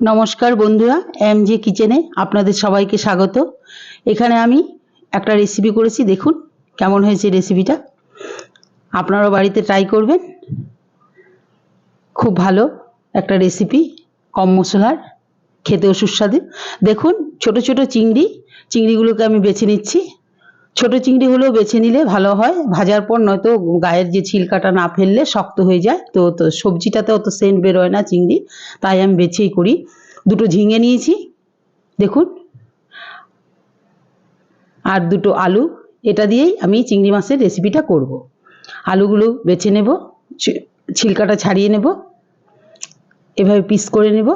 নমস্কার বন্ধুরা M J কিচেনে আপনাদের সবাইকে স্বাগত। এখানে আমি একটা রেসিপি করেছি, দেখুন কেমন হয়েছে রেসিপিটা আপনারাও বাড়িতে ট্রাই করবেন। খুব ভালো একটা রেসিপি কম মশলার, খেতেও সুস্বাদু। দেখুন, ছোট ছোট চিংড়ি, চিংড়িগুলোকে আমি বেছে নিচ্ছি। ছোট চিংড়ি হলেও বেছে নিলে ভালো হয়। ভাজার পর নয়তো গায়ের যে ছিলকাটা না ফেললে শক্ত হয়ে যায়। তো তো সবজিটাতে অত সেন্ট বেরোয় না চিংড়ি, তাই আমি বেছেই করি। দুটো ঝিঙে নিয়েছি, দেখুন। আর দুটো আলু, এটা দিয়েই আমি চিংড়ি মাছের রেসিপিটা করব। আলুগুলো বেছে নেব ছিলকাটা ছাড়িয়ে নেব। এভাবে পিস করে নেব।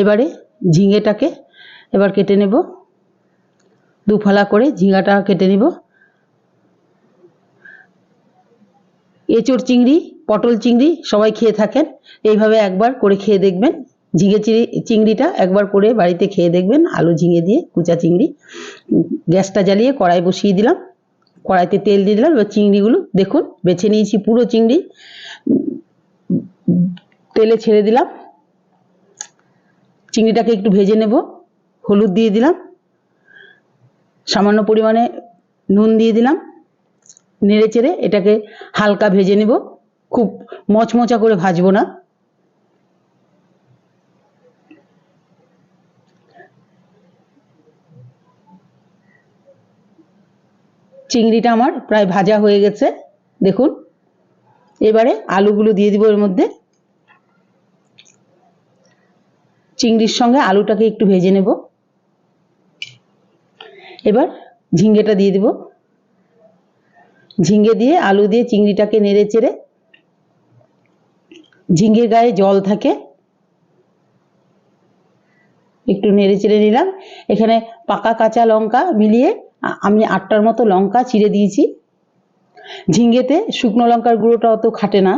এবারে ঝিঙেটাকে এবার কেটে নেব। দুফালা করে ঝিঙাটা কেটে নেব। এঁচড় চিংড়ি, পটল চিংড়ি সবাই খেয়ে থাকেন। এইভাবে একবার করে খেয়ে দেখবেন। ঝিঙে চিংড়ি, চিংড়িটা একবার করে বাড়িতে খেয়ে দেখবেন। আলু ঝিঙে দিয়ে, কুচা চিংড়ি। গ্যাসটা জ্বালিয়ে কড়াই বসিয়ে দিলাম। কড়াইতে তেল দিয়ে দিলাম। এবার চিংড়িগুলো দেখুন, বেছে নিয়েছি পুরো চিংড়ি। তেলে ছেড়ে দিলাম। চিংড়িটাকে একটু ভেজে নেব। হলুদ দিয়ে দিলাম। সামান্য পরিমাণে নুন দিয়ে দিলাম। নেড়ে চেড়ে এটাকে হালকা ভেজে নেব। খুব মচমচা করে ভাজবো না। চিংড়িটা আমার প্রায় ভাজা হয়ে গেছে। দেখুন। এবারে আলুগুলো দিয়ে দিব এর মধ্যে। চিংড়ির সঙ্গে আলুটাকে একটু ভেজে নেব। এবার ঝিঙ্গেটা দিয়ে দিব। ঝিঙ্গে দিয়ে আলু দিয়ে চিংড়িটাকে নেড়ে চেড়ে ঝিঙ্গের গায়ে জল থাকে, একটু নেড়ে চেড়ে নিলাম। এখানে পাকা কাঁচা লঙ্কা মিলিয়ে আমি আটটার মতো লঙ্কা চিড়ে দিয়েছি। ঝিঙ্গেতে শুকনো লঙ্কার গুঁড়োটা অত খাটে না,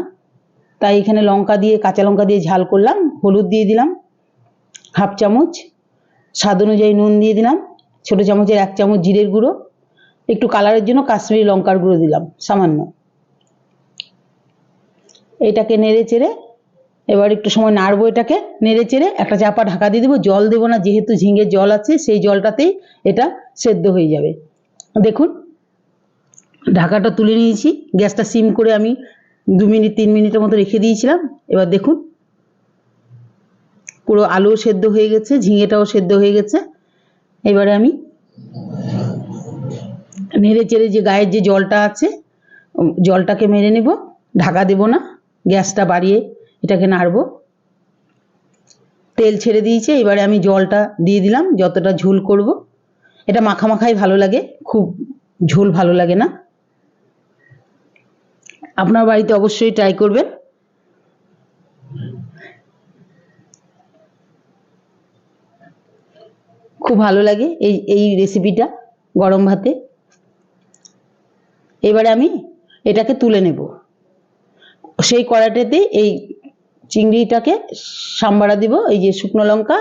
তাই এখানে লঙ্কা দিয়ে, কাঁচা লঙ্কা দিয়ে ঝাল করলাম। হলুদ দিয়ে দিলাম, হাফ চামচ, স্বাদ অনুযায়ী নুন দিয়ে দিলাম। ছোট চামচের এক চামচ জিরের গুঁড়ো, একটু কালারের জন্য কাশ্মীরি লঙ্কার গুঁড়ো দিলাম, সামান্য। এটাকে নেড়ে চেড়ে, এবার একটু সময় নাড়বো এটাকে, নেড়ে চেড়ে একটা চাপা ঢাকা দিয়ে দেবো, জল দেবো না, যেহেতু ঝিঙের জল আছে, সেই জলটাতেই এটা সেদ্ধ হয়ে যাবে। দেখুন, ঢাকাটা তুলে নিয়েছি, গ্যাসটা সিম করে আমি দু মিনিট, তিন মিনিটের মতো রেখে দিয়েছিলাম, এবার দেখুন, পুরো আলুও সেদ্ধ হয়ে গেছে, ঝিঙেটাও সেদ্ধ হয়ে গেছে এবারে আমি নেড়ে চেড়ে যে গায়ের যে জলটা আছে জলটাকে মেরে নেব, ঢাকা দেব না, গ্যাসটা বাড়িয়ে এটাকে নাড়বো। তেল ছেড়ে দিয়েছে, এবারে আমি জলটা দিয়ে দিলাম, যতটা ঝোল করব। এটা মাখা মাখাই ভালো লাগে, খুব ঝোল ভালো লাগে না। আপনার বাড়িতে অবশ্যই ট্রাই করবেন। খুব ভালো লাগে এই এই রেসিপিটা গরম ভাতে। এবারে আমি এটাকে তুলে নেব। সেই কড়াটাতে এই চিংড়িটাকে সাম্বারা দিব, এই যে শুকনো লঙ্কা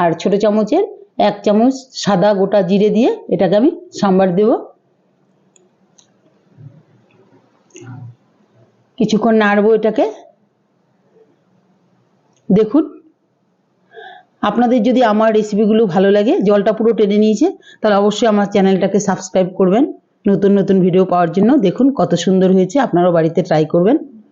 আর ছোট চামচের এক চামচ সাদা গোটা জিরে দিয়ে এটাকে আমি সাম্বার দেব। কিছুক্ষণ নাড়বো এটাকে। দেখুন আপনাদের যদি আমার রেসিপিগুলো ভালো লাগে, জলটা পুরো টেনে নিয়েছে, তাহলে অবশ্যই আমার চ্যানেলটাকে সাবস্ক্রাইব করবেন। নতুন নতুন ভিডিও পাওয়ার জন্য দেখুন কত সুন্দর হয়েছে, আপনারাও বাড়িতে ট্রাই করবেন।